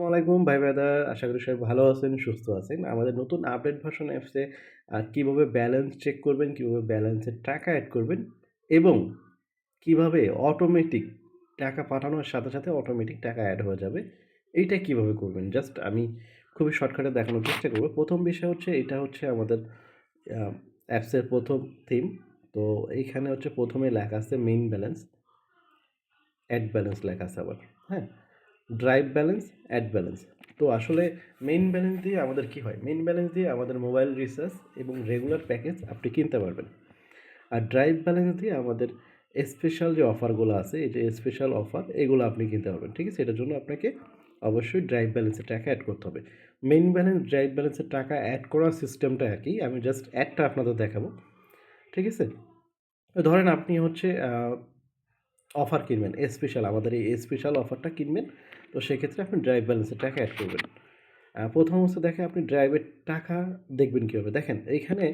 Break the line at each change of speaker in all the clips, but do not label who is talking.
আসসালামু আলাইকুম, ভাই ব্রাদার। আশা করি সবাই ভালো আছেন, সুস্থ আছেন। আমাদের নতুন আপডেট ভার্সন অ্যাপসে কীভাবে ব্যালেন্স চেক করবেন, কীভাবে ব্যালেন্সের টাকা অ্যাড করবেন এবং কীভাবে অটোমেটিক টাকা পাঠানোর সাথে সাথে অটোমেটিক টাকা অ্যাড হয়ে যাবে, এইটা কীভাবে করবেন? জাস্ট আমি খুবই শর্টকাটে দেখানোর চেষ্টা করব। প্রথম বিষয় হচ্ছে, এটা হচ্ছে আমাদের অ্যাপসের প্রথম থিম তো এইখানে হচ্ছে প্রথমে লেখা আছে মেইন ব্যালেন্স অ্যাড ব্যালেন্স লেখা আছে আবার হ্যাঁ? ড্রাইভ ব্যালেন্স অ্যাড ব্যালেন্স তো আসলে মেইন ব্যালেন্স দিয়ে আমাদের কি হয়? মেইন ব্যালেন্স দিয়ে আমাদের মোবাইল রিচার্জ এবং রেগুলার প্যাকেজ আপনি কিনতে পারবেন। আর ড্রাইভ ব্যালেন্স দিয়ে আমাদের স্পেশাল যে অফারগুলো আছে, এই যে স্পেশাল অফার এগুলো আপনি কিনতে পারবেন, ঠিক আছে? এটার জন্য আপনাকে অবশ্যই ড্রাইভ ব্যালেন্সের টাকা অ্যাড করতে হবে। মেইন ব্যালেন্স ড্রাইভ ব্যালেন্সের টাকা অ্যাড করার সিস্টেমটা একই, আমি জাস্ট অ্যাডটা আপনাদের দেখাবো, ঠিক আছে? ধরেন আপনি হচ্ছে অফার কিনবেন স্পেশাল আমাদের এই স্পেশাল অফারটা কিনবেন তো সেক্ষেত্রে আপনি ড্রাইভ ব্যালেন্সের টাকা অ্যাড করবেন। প্রথম অবস্থা দেখে আপনি ড্রাইভের টাকা দেখবেন কীভাবে? দেখেন, এইখানে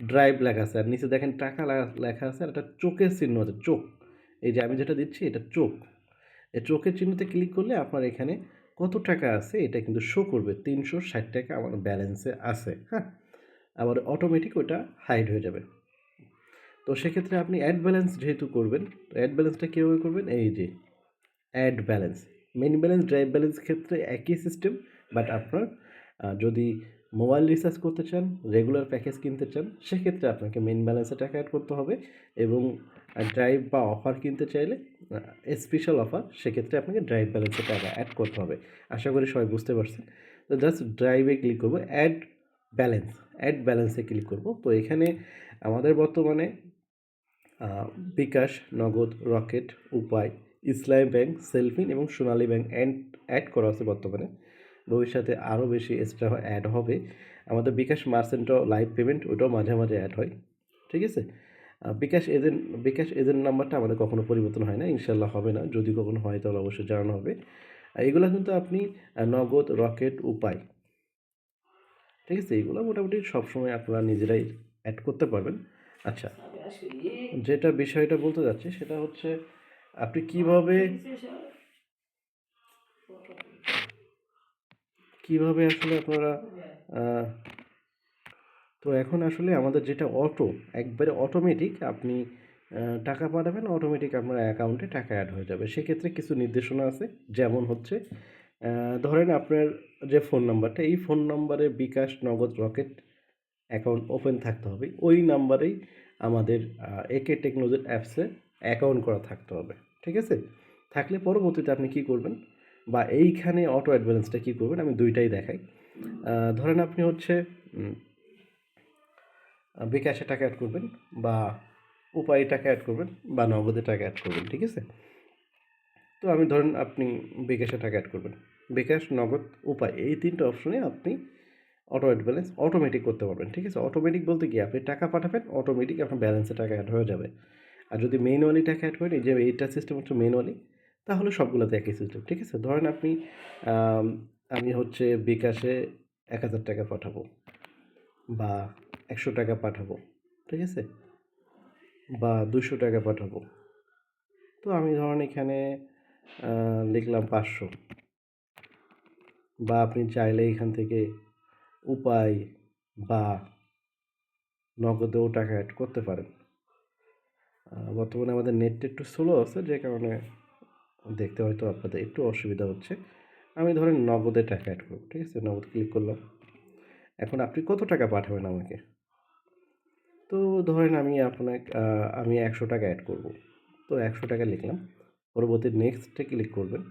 ড্রাইভ লেখা আছে, আর নিচে দেখেন টাকা লেখা আছে, আর একটা চোখের চিহ্ন আছে, চোখ। এই যে আমি যেটা দিচ্ছি, এটা চোখ। এই চোখের চিহ্নতে ক্লিক করলে আপনার এখানে কত টাকা আছে, এটা কিন্তু শো করবে। তিনশো ষাট টাকা আমার ব্যালেন্সে আছে হ্যাঁ? আবার অটোমেটিক ওটা হাইড হয়ে যাবে। তো সেক্ষেত্রে আপনি অ্যাড ব্যালেন্স যেহেতু করবেন তো অ্যাড ব্যালেন্সটা কীভাবে করবেন? এই যে add balance main balance drive balance ক্ষেত্রে একই সিস্টেম বাট আপনার যদি মোবাইল রিচার্জ করতে চান রেগুলার প্যাকেজ কিনতে চান, সেক্ষেত্রে আপনাকে মেন ব্যালেন্সে টাকা অ্যাড করতে হবে এবং ড্রাইভ বা অফার কিনতে চাইলে স্পেশাল অফার সেক্ষেত্রে আপনাকে ড্রাইভ ব্যালেন্সে টাকা অ্যাড করতে হবে। আশা করি সবাই বুঝতে পারছেন। তো জাস্ট ড্রাইভে ক্লিক করব অ্যাড ব্যালেন্স অ্যাড ব্যালেন্সে ক্লিক করব। তো এখানে আমাদের বর্তমানে বিকাশ, নগদ, রকেট, উপায় ইসলামী ব্যাংক সেলফিন এবং সোনালী ব্যাংক অ্যান্ড অ্যাড করা আছে বর্তমানে। ভবিষ্যতে আরও বেশি এক্সট্রা অ্যাড হবে। আমাদের বিকাশ মার্সেন্টও লাইভ পেমেন্ট ওটাও মাঝে মাঝে অ্যাড হয়। ঠিক আছে? বিকাশ এজেন্ট বিকাশ এজেন্ট নাম্বারটা আমাদের কখনো পরিবর্তন হয় না ইনশাল্লাহ হবে না। যদি কখনো হয় তাহলে অবশ্যই জানানো হবে। এগুলো কিন্তু আপনি নগদ রকেট উপায়। ঠিক আছে? এইগুলো মোটামুটি সবসময় আপনারা নিজেরাই অ্যাড করতে পারবেন। আচ্ছা যেটা বিষয়টা বলতে যাচ্ছি সেটা হচ্ছে আপনি কীভাবে কীভাবে আসলে আপনারা তো এখন আসলে আমাদের যেটা অটো, একবারে অটোমেটিক আপনি টাকা পাঠাবেন অটোমেটিক আপনার অ্যাকাউন্টে টাকা অ্যাড হয়ে যাবে। সেক্ষেত্রে কিছু নির্দেশনা আছে, যেমন হচ্ছে ধরেন আপনার যে ফোন নাম্বারটা এই ফোন নাম্বারে বিকাশ নগদ রকেট অ্যাকাউন্ট ওপেন থাকতে হবে। ওই নাম্বারেই আমাদের একে টেকনোলজির অ্যাপসে অ্যাকাউন্ট করা থাকতে হবে, ঠিক আছে? থাকলে পরবর্তীতে আপনি কি করবেন? বা এইখানে অটো অ্যাডভান্সটা কী করবেন? আমি দুইটাই দেখাই। ধরেন আপনি হচ্ছে বিকাশে টাকা অ্যাড করবেন বা উপায়ে টাকা অ্যাড করবেন বা নগদে টাকা অ্যাড করবেন, ঠিক আছে? তো আমি ধরেন আপনি বিকাশে টাকা অ্যাড করবেন। বিকাশ, নগদ, উপায় এই তিনটে অপশনে আপনি অটো অ্যাড ব্যালেন্স অটোমেটিক করতে পারবেন, ঠিক আছে? অটোমেটিক বলতে কি? আপনি টাকা পাঠাবেন অটোমেটিক আপনার ব্যালেন্সে টাকা অ্যাড হয়ে যাবে। আর যদি ম্যানুয়ালি টাকা অ্যাড করেন, এই যে এইটা সিস্টেম হচ্ছে ম্যানুয়ালি তাহলে সবগুলোতে একই সিস্টেম ঠিক আছে? ধরেন আপনি, আমি হচ্ছে বিকাশে এক হাজার টাকা পাঠাবো বা একশো টাকা পাঠাবো, ঠিক আছে? বা দুশো টাকা পাঠাবো। তো আমি ধরেন এখানে লিখলাম পাঁচশো। বা আপনি চাইলে এখান থেকে উপায় বা নগদেও টাকা অ্যাড করতে পারেন। বর্তমানে আমাদের নেটটা একটু স্লো আছে, যে কারণে দেখতে হয়তো আপনাদের একটু অসুবিধা হচ্ছে। আমি ধরেন নগদে টাকা অ্যাড করব, ঠিক আছে? নগদ ক্লিক করলাম। এখন আপনি কত টাকা পাঠাবেন আমাকে? তো ধরেন আমি আপনাকে আমি একশো টাকা অ্যাড করব। তো একশো টাকা লিখলাম। পরবর্তী নেক্সটে ক্লিক করবেন।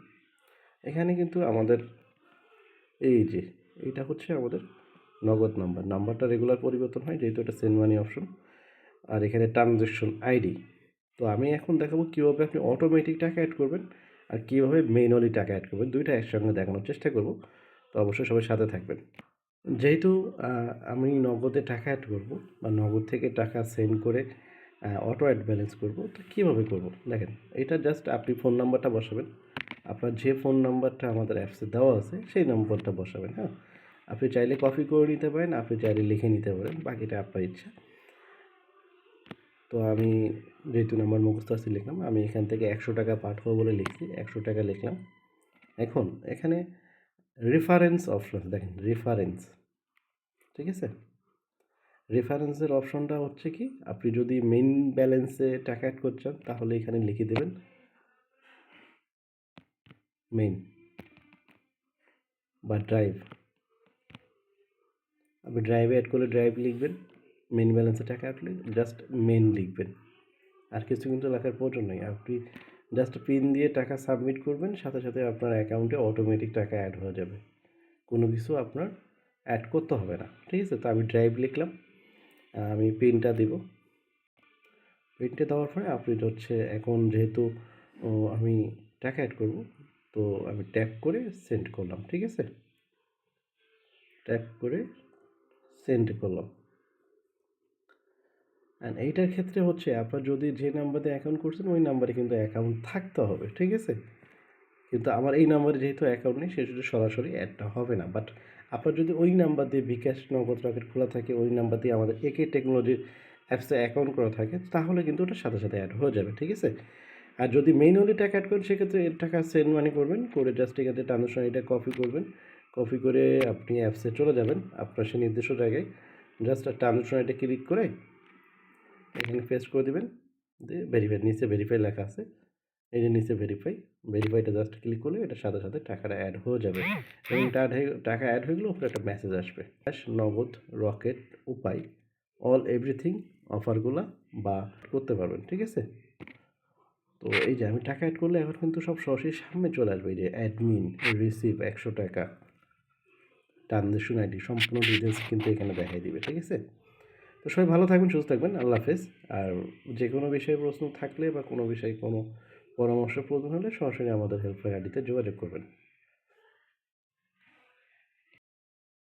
এখানে কিন্তু আমাদের এই যে, এইটা হচ্ছে আমাদের নগদ নাম্বার নাম্বারটা রেগুলার পরিবর্তন হয়, যেহেতু এটা সেন্ড মানি অপশন আর এখানে ট্রানজ্যাকশন আইডি তো আমি এখন দেখাবো কীভাবে আপনি অটোমেটিক টাকা অ্যাড করবেন আর কীভাবে ম্যানুয়ালি টাকা অ্যাড করবেন। দুইটা একসঙ্গে দেখানোর চেষ্টা করব। তো অবশ্যই সবাই সাথে থাকবেন। যেহেতু আমি নগদে টাকা অ্যাড করব বা নগদ থেকে টাকা সেন্ড করে অটো অ্যাড ব্যালেন্স করব, তো কীভাবে করব? দেখেন, এটা জাস্ট আপনি ফোন নাম্বারটা বসাবেন। আপনার যে ফোন নাম্বারটা আমাদের অ্যাপসে দেওয়া আছে, সেই নম্বরটা বসাবেন হ্যাঁ? আপনি চাইলে কপি করে নিতে পারেন, আপনি চাইলে লিখে নিতে পারেন, বাকিটা আপনার ইচ্ছা। তো আমি যেহেতু নাম্বার মুখস্থ আছে লিখলাম, আমি এখান থেকে একশো টাকা পাঠাবো বলে লিখছি, একশো টাকা লিখলাম। এখন এখানে রেফারেন্স অপশন দেখেন রেফারেন্স ঠিক আছে? রেফারেন্সের অপশনটা হচ্ছে কি, আপনি যদি মেইন ব্যালেন্সে টাকা অ্যাড করতে চান, তাহলে এখানে লিখে দেবেন মেইন বা ড্রাইভ আপনি ড্রাইভে অ্যাড করলে ড্রাইভ লিখবেন। মেন ব্যালেন্সে টাকা করলে জাস্ট মেন লিখবেন। আর কিছু কিন্তু লেখার প্রয়োজন নেই। আপনি জাস্ট পিন দিয়ে টাকা সাবমিট করবেন, সাথে সাথে আপনার অ্যাকাউন্টে অটোমেটিক টাকা অ্যাড হয়ে যাবে। কোনো কিছু আপনার অ্যাড করতে হবে না, ঠিক আছে? তো আমি ড্রাইভ লিখলাম, আমি পিনটা দিব। পিনটা দেওয়ার পরে আপনি হচ্ছে এখন যেহেতু আমি টাকা অ্যাড করব, তো আমি ট্যাপ করে সেন্ড করলাম, ঠিক আছে? ট্যাপ করে সেন্ড করলাম। অ্যান্ড এইটার ক্ষেত্রে হচ্ছে আপনার যদি যে নাম্বারে অ্যাকাউন্ট করছেন, ওই নাম্বারে কিন্তু অ্যাকাউন্ট থাকতে হবে, ঠিক আছে? কিন্তু আমার এই নাম্বারে যেহেতু অ্যাকাউন্ট নেই সেজন্য সরাসরি অ্যাডটা হবে না। বাট আপনার যদি ওই নাম্বার দিয়ে বিকাশ নগদ রকেট খোলা থাকে, ওই নাম্বার দিয়ে আমাদের একে টেকনোলজির অ্যাপসে অ্যাকাউন্ট করা থাকে, তাহলে কিন্তু ওটার সাথে সাথে অ্যাড হয়ে যাবে, ঠিক আছে? আর যদি মেইনলি টাকা অ্যাড করেন, সেক্ষেত্রে এর টাকা সেন্ড মানি করবেন, করে জাস্ট এখানে ট্রানজাকশন এটা কপি করবেন। কপি করে আপনি অ্যাপসে চলে যাবেন, আপনার সেই নির্দিষ্ট জায়গায়। জাস্ট ট্রানজাকশন এটা ক্লিক করে এখানে পেস্ট করে দেবেন। দিয়ে ভেরিফাই নিচে ভেরিফাই লেখা আছে। এই যে নিচে ভেরিফাই ভেরিফাইটা জাস্ট ক্লিক করলে এটা সাথে সাথে টাকাটা অ্যাড হয়ে যাবে। এবং টাকা টাকা অ্যাড হয়ে গেলে উপরে একটা মেসেজ আসবে। ক্যাশ নগদ রকেট উপায় অল এভরিথিং অফারগুলা বা করতে পারবেন, ঠিক আছে? তো এই যে আমি টাকা অ্যাড করলে এখন কিন্তু সব সরাসরি সামনে চলে আসবে। এই যে অ্যাডমিন রিসিভ একশো টাকা। ট্রানজেকশন আইডি সম্পূর্ণ ডিটেলস কিন্তু এখানে দেখাই দিবে, ঠিক আছে? তো সবাই ভালো থাকবেন, সুস্থ থাকবেন, আল্লাহ হাফেজ। আর যে কোনো বিষয়ে প্রশ্ন থাকলে বা কোনো বিষয়ে কোনো পরামর্শ প্রয়োজন হলে সরাসরি আমাদের হেল্পলাইন আইডিতে যোগাযোগ করবেন।